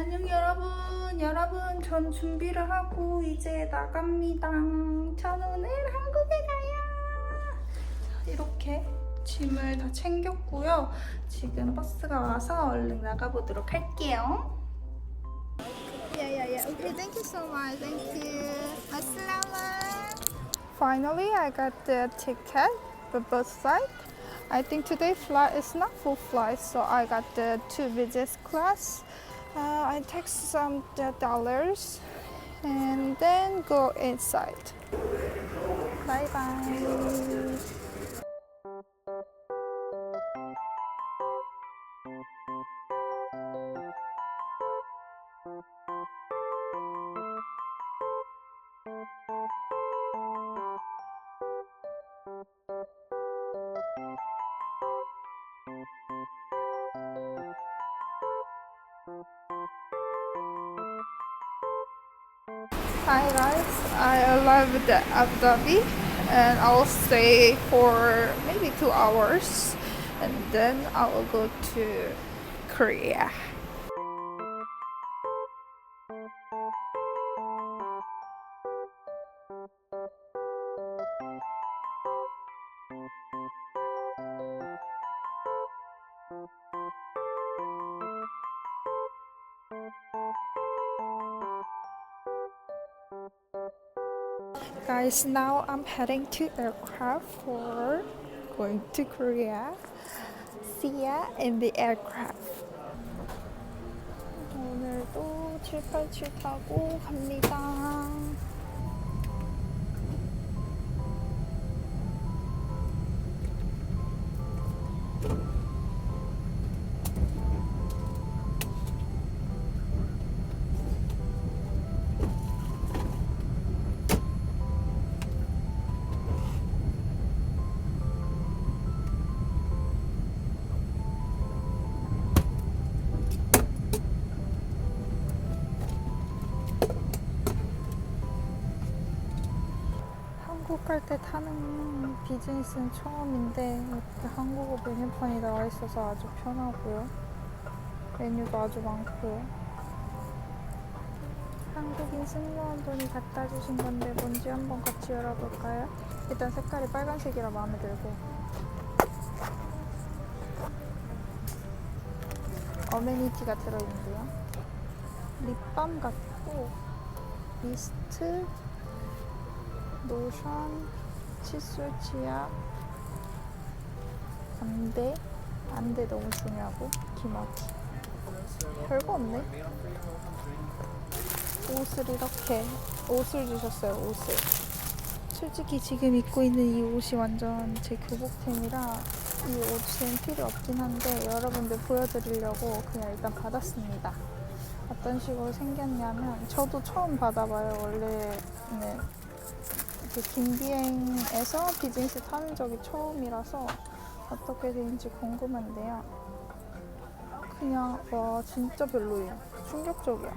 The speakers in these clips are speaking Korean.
안녕 여러분 여러분 전 준비를 하고 이제 나갑니다 전 오늘 한국에 가요 이렇게 짐을 다 챙겼고요 지금 버스가 와서 얼른 나가보도록 할게요 야야야 okay thank you so much thank you 마슬라마 Finally I got the ticket the bus flight I think today flight is not full flight so I got the two business class uh, I take some dollars and then go inside. Bye bye. Hi guys, I arrived at Abu Dhabi and I'll stay for maybe two hours and then I will go to Korea. Guys, now I'm heading to aircraft for going to Korea. See ya in the aircraft. 오늘도 787 타고 갑니다. 한국 갈 때 타는 비즈니스는 처음인데 이렇게 한국어 메뉴판이 나와 있어서 아주 편하고요. 메뉴도 아주 많고요. 한국인 승무원분이 갖다 주신 건데 뭔지 한번 같이 열어볼까요? 일단 색깔이 빨간색이라 마음에 들고 어메니티가 들어있는데요. 립밤 같고 미스트 로션, 칫솔, 치약, 안대, 안대 너무 중요하고 기마기. 별거 없네. 옷을 이렇게 옷을 주셨어요. 옷을. 솔직히 지금 입고 있는 이 옷이 완전 제 교복템이라 이 옷은 필요 없긴 한데 여러분들 보여드리려고 그냥 일단 받았습니다. 어떤 식으로 생겼냐면 저도 처음 받아봐요. 원래는 이렇게 긴 비행에서 비즈니스 타는 적이 처음이라서 어떻게 되는지 궁금한데요. 그냥 와 진짜 별로예요. 충격적이야.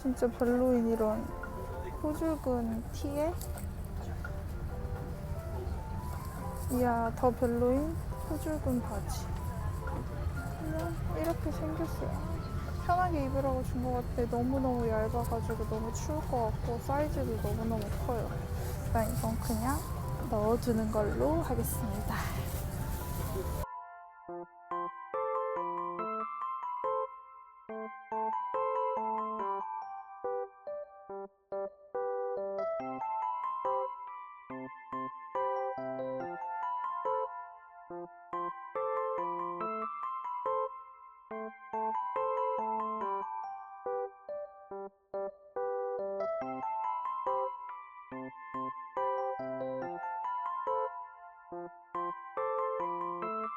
진짜 별로인 이런 호줄근 티에 이야 더 별로인 호줄근 바지. 그냥 이렇게 생겼어요. 편하게 입으라고 준 것 같아. 너무너무 얇아가지고 너무 추울 것 같고 사이즈도 너무너무 커요. 일단 이건 그냥 넣어두는 걸로 하겠습니다.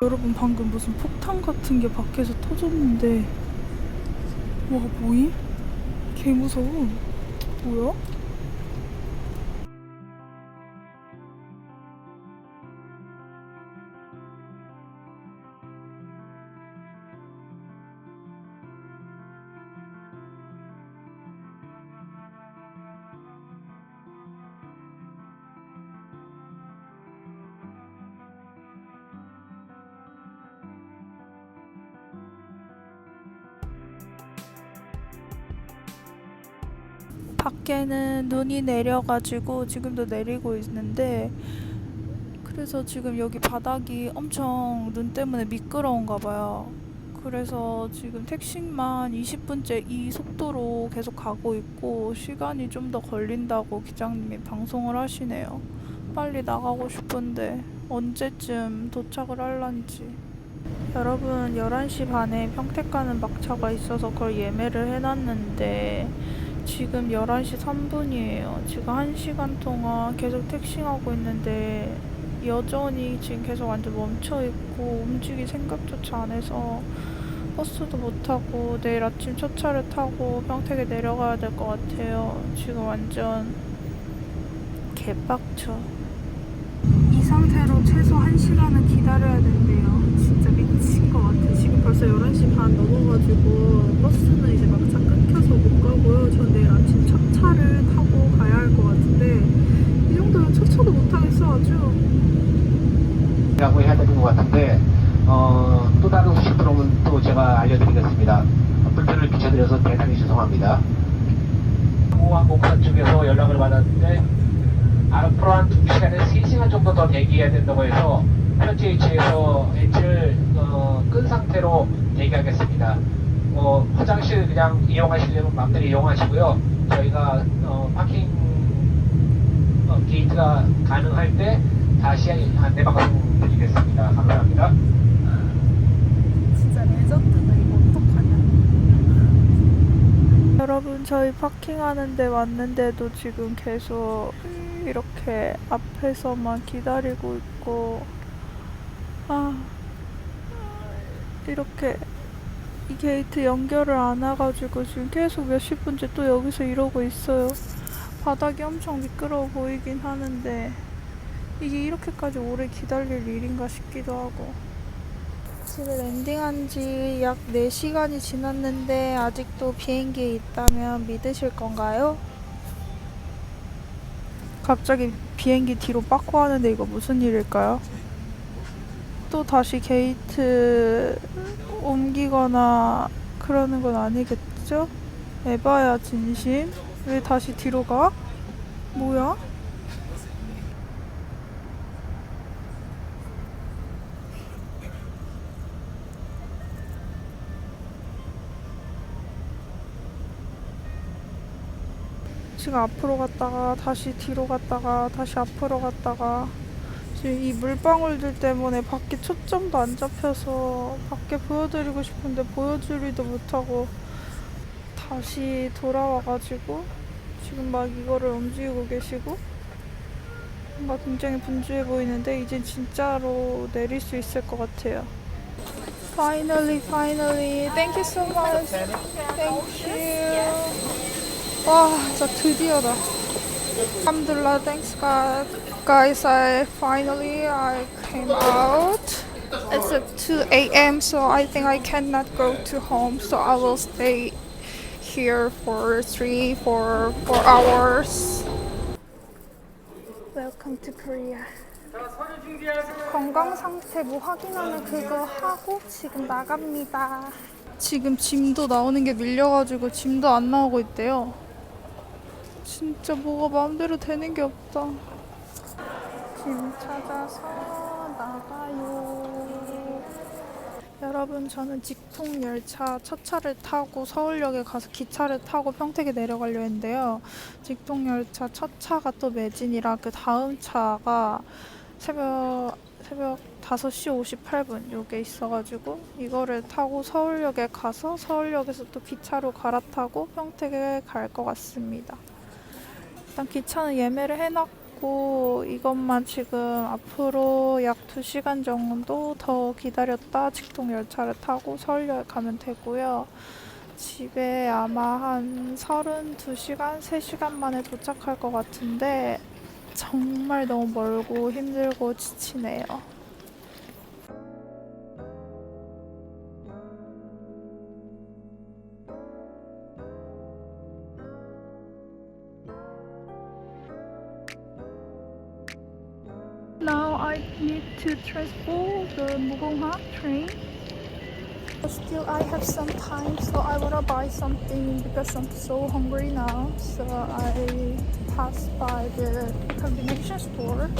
여러분 방금 무슨 폭탄 같은 게 밖에서 터졌는데 와 뭐임? 개 무서워 뭐야? 밖에는 눈이 내려가지고 지금도 내리고 있는데 그래서 지금 여기 바닥이 엄청 눈 때문에 미끄러운가 봐요. 그래서 지금 택시만 20분째 이 속도로 계속 가고 있고 시간이 좀 더 걸린다고 기장님이 방송을 하시네요. 빨리 나가고 싶은데 언제쯤 도착을 할란지. 여러분 11시 반에 평택 가는 막차가 있어서 그걸 예매를 해놨는데 지금 11시 3분이에요. 지금 1시간 동안 계속 택싱하고 있는데 여전히 지금 계속 완전 멈춰있고 움직일 생각조차 안 해서 버스도 못 타고 내일 아침 첫 차를 타고 평택에 내려가야 될 것 같아요. 지금 완전 개빡쳐. 이 상태로 최소 1시간은 기다려야 된대요. 진짜 미친 것 같아. 지금 벌써 11시 반 넘어가지고 버스는 이제 막차 끊겨서 못 가고요. 전 내일 아침 첫 차를 타고 가야 할 것 같은데 이 정도면 첫 차도 못 하겠어 아주. 라고 해야 되는 것 같은데 어, 또 다른 후식 프로는 또 제가 알려드리겠습니다. 불편을 끼쳐드려서 대단히 죄송합니다. 항공사 쪽에서 연락을 받았는데 앞으로 한 2시간에 3시간 정도 더 대기해야 된다고 해서 현재 위치에서 엔진을 어, 끈 상태로 대기하겠습니다. 어, 화장실 그냥 이용하시려면 마음대로 이용하시고요. 저희가 어, 파킹 어, 게이트가 가능할 때 다시 안내 방송 드리겠습니다. 감사합니다. 진짜 레전드다 이거 어떡하냐 여러분 저희 파킹하는데 왔는데도 지금 계속 이렇게 앞에서만 기다리고 있고 아 이렇게 이 게이트 연결을 안 해가지고 지금 계속 몇십 분째 또 여기서 이러고 있어요 바닥이 엄청 미끄러워 보이긴 하는데 이게 이렇게까지 오래 기다릴 일인가 싶기도 하고 지금 랜딩한 지 약 4시간이 지났는데 아직도 비행기에 있다면 믿으실 건가요? 갑자기 비행기 뒤로 빠꾸 하는데 이거 무슨 일일까요? 또 다시 게이트 옮기거나 그러는 건 아니겠죠? 에바야 진심? 왜 다시 뒤로 가? 뭐야? 지금 앞으로 갔다가 다시 뒤로 갔다가 다시 앞으로 갔다가 지금 이 물방울들 때문에 밖에 초점도 안 잡혀서 밖에 보여드리고 싶은데 보여주리도 못하고 다시 돌아와가지고 지금 막 이거를 움직이고 계시고 뭔가 굉장히 분주해 보이는데 이제 진짜로 내릴 수 있을 것 같아요. Finally, finally. Thank you so much. Thank you. 와, 진짜 드디어다. Alhamdulillah, thanks God. Guys, I finally I came out. It's at 2 a.m. so I think I cannot go to home. So I will stay here for three, four, four hours. Welcome to Korea. 건강 상태 뭐 확인하는 그거 하고 지금 나갑니다. 지금 짐도 나오는 게 밀려가지고 짐도 안 나오고 있대요. 진짜 뭐가 마음대로 되는 게 없다. 짐 찾아서 나가요. 여러분, 저는 직통 열차 첫 차를 타고 서울역에 가서 기차를 타고 평택에 내려가려 했는데요. 직통 열차 첫 차가 또 매진이라 그 다음 차가 새벽 새벽 5시 58분 요게 있어가지고 이거를 타고 서울역에 가서 서울역에서 또 기차로 갈아타고 평택에 갈 것 같습니다. 일단 기차는 예매를 해놨고 이것만 지금 앞으로 약 2시간 정도 더 기다렸다 직통 열차를 타고 서울역에 가면 되고요. 집에 아마 한 32시간, 3시간 만에 도착할 것 같은데 정말 너무 멀고 힘들고 지치네요. I need to transfer the Mugonghwa train. Still, I have some time, so I wanna buy something because I'm so hungry now. So I pass by the combination store.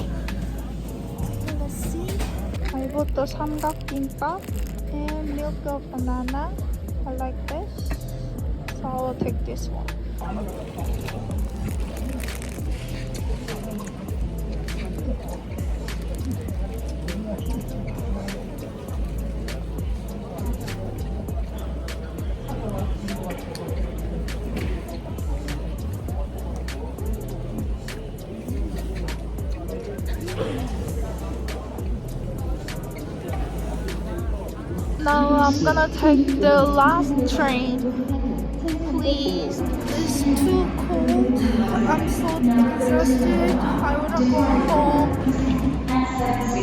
Let's see. I bought the samgak kimbap and milk of banana. I like this, so I'll take this one. Now I'm gonna take the last train. Please, it's too cold. I'm so exhausted. I wanna go home.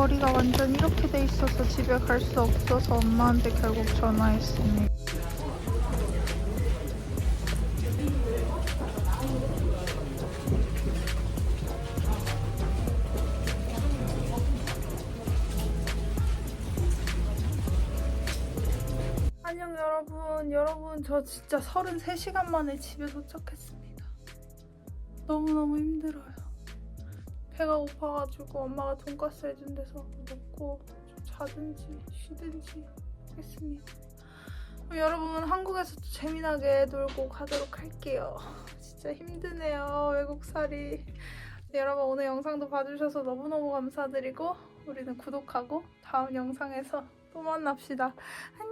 거리가 완전 이렇게 돼 있어서 집에 갈 수 없어서 엄마한테 결국 전화했습니다. 안녕 여러분. 여러분 저 진짜 33시간 만에 집에 도착했습니다. 너무너무 힘들어요. 배가 고파가지고 엄마가 돈가스 해준 데서 먹고 좀 자든지 쉬든지 하겠습니다. 여러분 한국에서도 재미나게 놀고 가도록 할게요. 진짜 힘드네요 외국살이. 네, 여러분 오늘 영상도 봐주셔서 너무너무 감사드리고 우리는 구독하고 다음 영상에서 또 만납시다. 안녕.